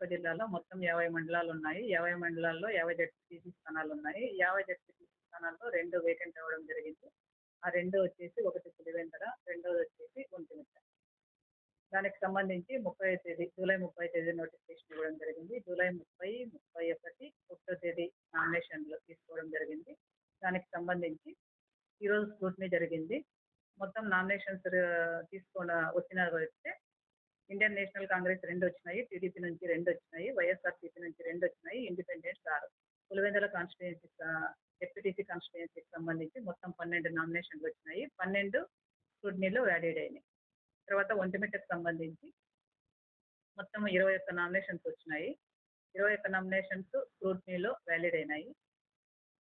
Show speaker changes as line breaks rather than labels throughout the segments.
కడప జిల్లాలో మొత్తం యాభై మండలాలు ఉన్నాయి యాభై మండలాల్లో యాభై జడ్పీటీసీ స్థానాలు ఉన్నాయి యాభై జడ్పీటీసీ స్థానాల్లో రెండు వేకెంట్ అవ్వడం జరిగింది. ఆ రెండు వచ్చేసి ఒకటి పులివెందర రెండోది వచ్చేసి ఒంటిమిట్ట దానికి సంబంధించి ముప్పై తేదీ జూలై ముప్పై తేదీ నోటిఫికేషన్ ఇవ్వడం జరిగింది. జూలై ముప్పై ముప్పై ఒకటి ఒకటో తేదీ నామినేషన్లు తీసుకోవడం జరిగింది. దానికి సంబంధించి ఈరోజు స్క్రూటినీ జరిగింది. మొత్తం నామినేషన్స్ తీసుకున్న వచ్చిన వస్తే ఇండియన్ నేషనల్ కాంగ్రెస్ రెండు వచ్చినాయి టీడీపీ నుంచి రెండు వచ్చినాయి వైఎస్ఆర్సీపీ నుంచి రెండు వచ్చినాయి ఇండిపెండెంట్స్ ఆరు. పులివెందుల కాన్స్టిట్యుయెన్సీ ఎస్పీటీసీ కాన్స్టిట్యుయెన్సీకి సంబంధించి మొత్తం పన్నెండు నామినేషన్లు వచ్చినాయి. పన్నెండు స్క్రూటినీలో వ్యాలిడ్ అయినాయి. తర్వాత ఒంటిమిట్టకు సంబంధించి మొత్తం ఇరవై ఒక్క నామినేషన్స్ వచ్చినాయి. ఇరవై ఒక్క నామినేషన్స్ స్క్రూటినీలో వ్యాలిడ్ అయినాయి.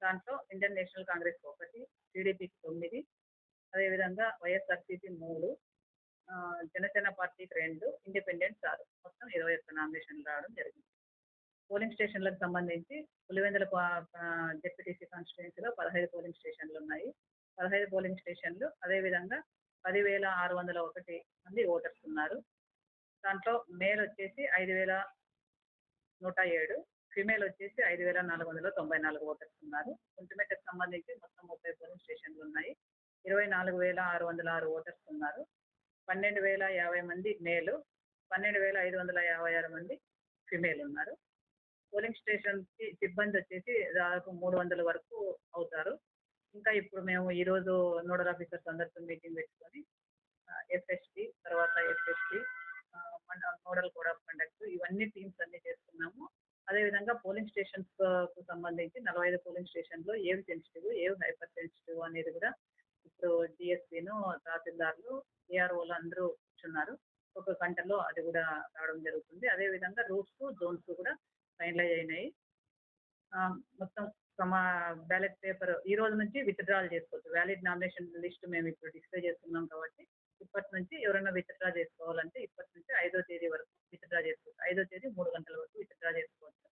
దాంట్లో ఇండియన్ నేషనల్ కాంగ్రెస్ ఒకటి టీడీపీకి తొమ్మిది అదేవిధంగా వైఎస్ఆర్సీపీ మూడు జనసేన పార్టీకి రెండు ఇండిపెండెంట్స్ ఆరు మొత్తం ఇరవై ఒక్క నామినేషన్లు రావడం జరిగింది. పోలింగ్ స్టేషన్లకు సంబంధించి పులివెందుల జెడ్పీటీసీ కాన్స్టిట్యున్సీలో పదహైదు పోలింగ్ స్టేషన్లు ఉన్నాయి. పదహైదు పోలింగ్ స్టేషన్లు అదేవిధంగా పదివేల ఆరు వందల ఒకటి మంది ఓటర్స్ ఉన్నారు. దాంట్లో మేల్ వచ్చేసి ఐదు వేల నూట ఏడు ఫిమేల్ వచ్చేసి ఐదు వేల నాలుగు వందల తొంభై నాలుగు ఓటర్స్ ఉన్నారు. కుంటిమెట్టకు సంబంధించి మొత్తం ముప్పై పోలింగ్ స్టేషన్లు ఉన్నాయి. ఇరవై నాలుగు వేల ఆరు వందల ఆరు ఓటర్స్ ఉన్నారు. పన్నెండు వేల యాభై మంది మేలు పన్నెండు వేల ఐదు వందల యాభై ఆరు మంది ఫిమేల్ ఉన్నారు. పోలింగ్ స్టేషన్కి సిబ్బంది వచ్చేసి దాదాపు మూడు వందల వరకు అవుతారు. ఇంకా ఇప్పుడు మేము ఈరోజు నోడల్ ఆఫీసర్స్ అందరితో మీటింగ్ పెట్టుకొని ఎస్ఎస్టీ తర్వాత SST nodal code of conduct ఇవన్నీ టీమ్స్ అన్ని చేస్తున్నాము. అదేవిధంగా పోలింగ్ స్టేషన్స్కు సంబంధించి నలభై ఐదు పోలింగ్ స్టేషన్లో ఏవి సెన్సిటివ్ ఏవి హైపర్ సెన్సిటివ్ అనేది కూడా పంటలో అది కూడా రావడం జరుగుతుంది. అదేవిధంగా రూట్స్ జోన్స్ కూడా ఫైనలైజ్ అయినాయి. మొత్తం సమా బ్యాలెట్ పేపర్ ఈ రోజు నుంచి విత్డ్రాల్ చేసుకోవచ్చు. వ్యాలిడ్ నామినేషన్ లిస్ట్ మేము ఇప్పుడు డిస్ప్లే చేస్తున్నాం కాబట్టి ఇప్పటి నుంచి ఎవరైనా విత్డ్రా చేసుకోవాలంటే ఇప్పటి నుంచి ఐదో తేదీ వరకు విత్డ్రా చేసుకోవచ్చు. ఐదో తేదీ మూడు గంటల వరకు విత్డ్రా చేసుకోవచ్చు.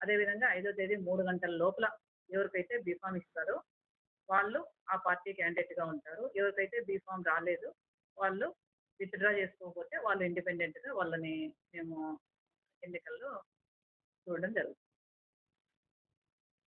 అదేవిధంగా ఐదో తేదీ మూడు గంటల లోపల ఎవరికైతే బీఫామ్ ఇస్తారో వాళ్ళు ఆ పార్టీ క్యాండిడేట్గా ఉంటారు. ఎవరికైతే బీఫామ్ రాలేదు వాళ్ళు విత్డ్రా చేసుకోకపోతే వాళ్ళు ఇండిపెండెంట్గా వాళ్ళని మేము ఎన్నికల్లో చూడడం జరుగుతుంది.